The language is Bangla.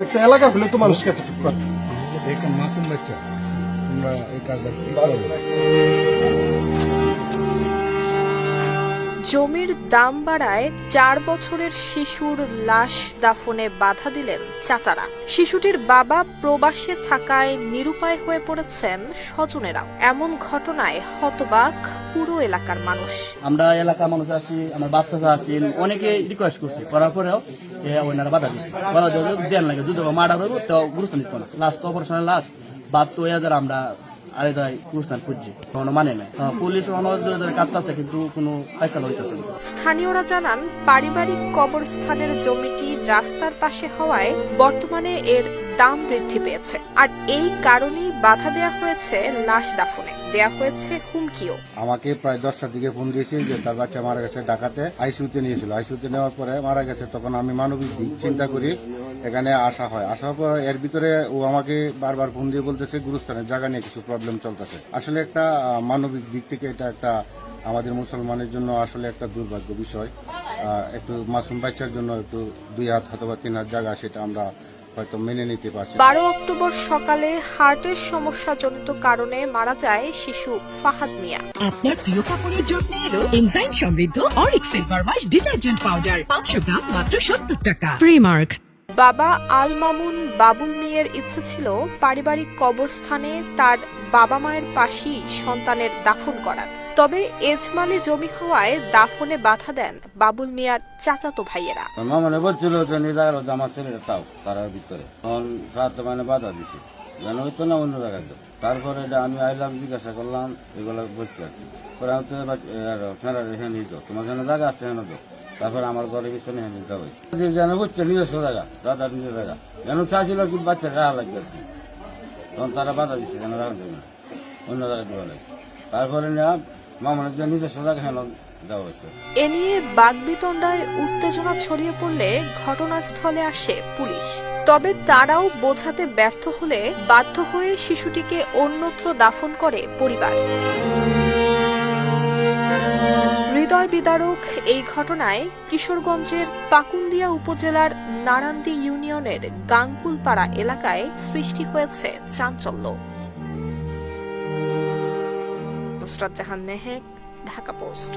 একটা এলাকা হলে তো মানুষকে মাসুম বাচ্চা। তোমরা এই কাজটা জমির দাম বাড়ায় চার বছরের শিশুর লাশ দাফনে বাধা দিলেন চাচারা। শিশুটির বাবা প্রবাসে থাকায় নিরুপায় হয়ে পড়েছেন স্বজনেরা। এমন ঘটনায় হতবাক পুরো এলাকার মানুষ। আমরা এলাকার মানুষ আছি, আমার বাচ্চা আছি অনেকে রিকোয়েস্ট করছি, করার পরেও ওনারা বাধা দিচ্ছে দেন লাগে দুধ মার্ডার হইব, তো গুরুত্ব নিত না। লাস্ট অপারেশনের লাস্ট বাদ তো এদের মানে স্থানীয়রা জানান পারিবারিক কবরস্থানের জমিটি রাস্তার পাশে হওয়ায় বর্তমানে এর দাম বৃদ্ধি পেয়েছে। আর এই কারণেই বাধা দেয়া হয়েছে লাশ দাফনে। দেয়া হয়েছে হুমকিও। আমাকে প্রায় দশটার দিকে ফোন দিয়েছে যে তার বাচ্চা মারা গেছে ডাকাতে আইসিউতে নিয়েছিল। আইসিউতে নেওয়ার পরে মারা গেছে। তখন আমি মানবিক চিন্তা করি, এখানে আসা হয়। আসার পর এর ভিতরে ও আমাকে বারবার ফোন দিয়ে বলতেছে গুরুস্থানের জায়গা নিয়ে কিছু প্রবলেম চলতেছে। আসলে একটা মানবিক দিক থেকে এটা একটা আমাদের মুসলমানের জন্য আসলে একটা দুর্ভাগ্য বিষয়। একটু মাসুম বাচ্চার জন্য একটু দুই হাত অথবা তিন হাত জায়গা, সেটা আমরা হয়তো মেনে নিতে পারছে বারো অক্টোবর সকালে হার্টের সমস্যাজনিত কারণে মারা যায় শিশু ফাহাদ মিয়া। আপনার প্রিয় কাপড়ের জন্য এলো এনজাইম সমৃদ্ধ অরিক সিলভার ওয়াশ ডিটারজেন্ট পাউডার পাঁচশো গ্রাম মাত্র সত্তর টাকা। প্রিমার্ক বাবা আল মামুন বাবুল মিয়ার ইচ্ছে ছিল পারিবারিক কবরস্থানে তার বাবা মায়ের পাশেই সন্তানের দাফন করার। তবে এজমালি জমি হওয়ায় দাফনে বাধা দেন বাবুল মিয়ার চাচাতো ভাইয়েরা। মা মানে বলছিল যে নিজে গেল আমার ছেলেটা তাও, তারার ভিতরে। তখন সাথে মানে বাধা দিছে। যেন হইতো না অন্য জায়গায় তারপরে এটা আমি আইলাম, জিজ্ঞাসা করলাম, এগুলো বলছি আর কি। পরে আমি তো যাও। তোমার যেন জায়গা আছে হেন যাও। তারপরে আমার ঘরে পিছনে হেনে দিতে হয়েছে যেন বুঝছে, নিজস্ব জায়গা দাদার নিজের জায়গা। যেন চাইছিল কি বাচ্চা রাখা লাগবে তখন তারা বাধা দিচ্ছে যেন রাখা যাবে না অন্য জায়গায় দেওয়া লাগে তারপরে নেওয়া মামনের যে নিজস্ব জায়গা হেন এ নিয়ে বাগবিতণ্ডায় উত্তেজনা ছড়িয়ে পড়লে ঘটনাস্থলে আসে পুলিশ। তবে তারাও বোঝাতে ব্যর্থ হলে বাধ্য হয়ে শিশুটিকে অন্যত্র দাফন করে পরিবার। হৃদয় বিদারক এই ঘটনায় কিশোরগঞ্জের পাকুন্দিয়া উপজেলার নারান্দি ইউনিয়নের গাঙ্গুলপাড়া এলাকায় সৃষ্টি হয়েছে চাঞ্চল্য। জাহান মেহেক, ঢাকা পোস্ট।